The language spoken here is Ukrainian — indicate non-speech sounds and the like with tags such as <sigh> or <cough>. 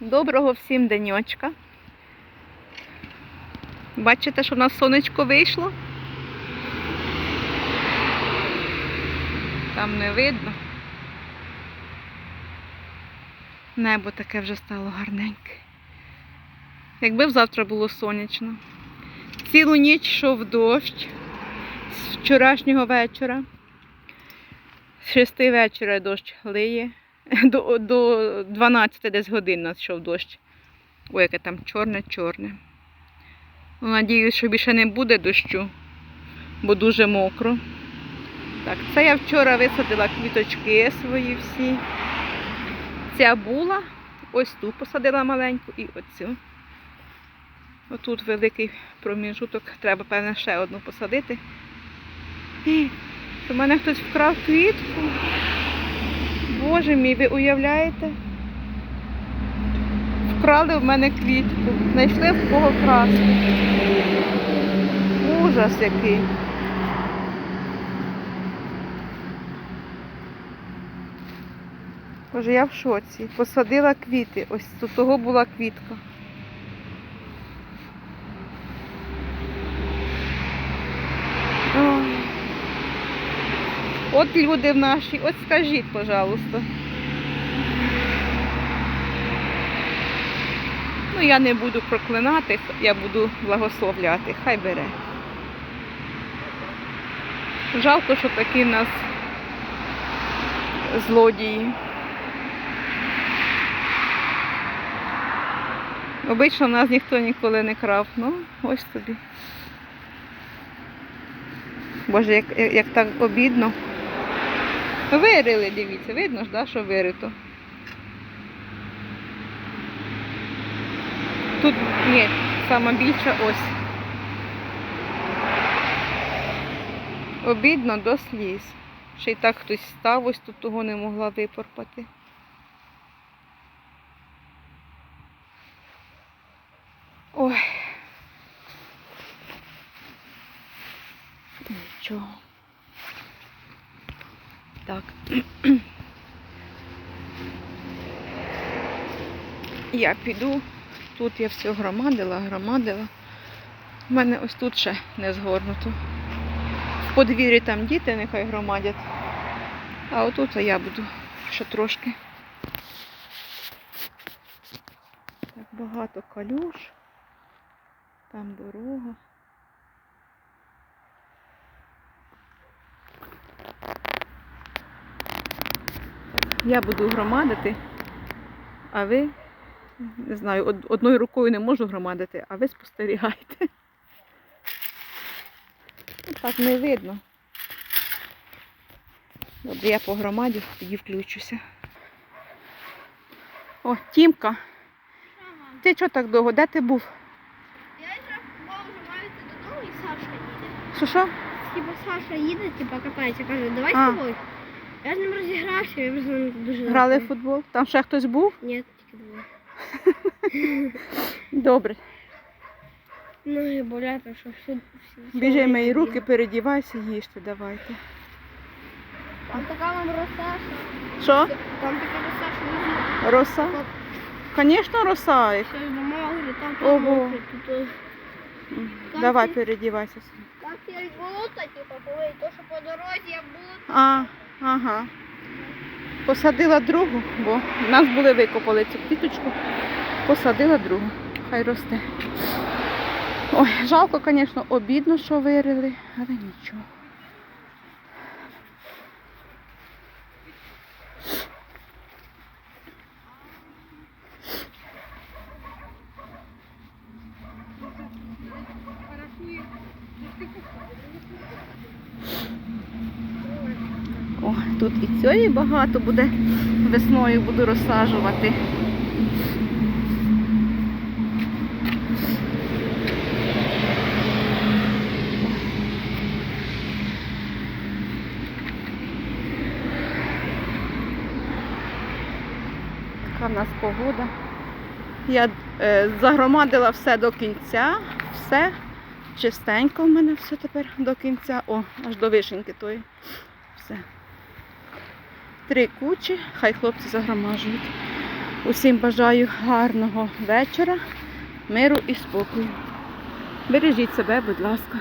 Доброго всім денечка. Бачите, що в нас сонечко вийшло? Там не видно. Небо таке вже стало гарненьке. Якби завтра було сонячно. Цілу ніч йшов дощ з вчорашнього вечора. З шести вечора дощ лиє. <laughs> До, до 12 десь годин нас йшов дощ. Ой, яке там чорне-чорне. Ну, Надіюсь, що більше не буде дощу, бо дуже мокро. Так, це я вчора висадила квіточки свої всі. Ця була, ось ту посадила маленьку і оцю. Отут великий проміжуток, треба, певне, ще одну посадити. У мене хтось вкрав квітку. Боже мій, ви уявляєте? Вкрали в мене квітку. Знайшли в кого красти. Ужас який. Боже, я в шоці. Посадила квіти. Ось тут того була квітка. Ой. От люди в наші, от скажіть, пожалуйста. Ну, я не буду проклинати, я буду благословляти. Хай бере. Жалко, що такі в нас злодії. Обично в нас ніхто ніколи не крав. Ну, ось тобі. Боже, як, як, так обідно. Вирили, дивіться, видно ж, да, що вирито. Тут ні, сама більша ось. Обідно до сліз. Ще й так хтось став, ось тут того не могла випорпати. Ой. Нічого. Так. <clears throat> Я піду. Тут я все громадила, громадила. У мене ось тут ще не згорнуто. В подвір'ї там діти нехай громадять. А отут я буду ще трошки. Так багато калюш. Там дорога. Я буду громадити, а ви, не знаю, одною рукою не можу громадити, а ви спостерігайте. Ну, Так не видно. Добре, я по громаді тоді включуся. О, Тімка, ти чого так довго? Де ти був? Я маю йти додому і Саша їде. Що що? Типа Саша їде, типа катається, каже, давай з тобою. Я з ним розігрався, я просто не дуже Грали в футбол? Там ще хтось був? Ні, тільки двоє. <laughs> Добре. Ноги болять, а що всю... всю- Біжи мої руки, передівайся, їжте, давайте. Там така вам роса, що... Що? Там така роса, що Роса? Звісно, роса. їх. Все домовили, там Ого. помогли. Тут Давай передівайся. Болото. А, ага. Посадила другу, бо в нас були викопали цю квіточку. Посадила другу. Хай росте. Ой, жалко, звісно, обідно, що вирили, але нічого. О, тут і цієї багато буде. Весною буду розсаджувати. Така в нас погода. Я е, загромадила все до кінця, все. Чистенько в мене все тепер до кінця. О, аж до вишеньки тої. Все три кучі, хай хлопці загромажують. Усім бажаю гарного вечора, миру і спокою. Бережіть себе, будь ласка.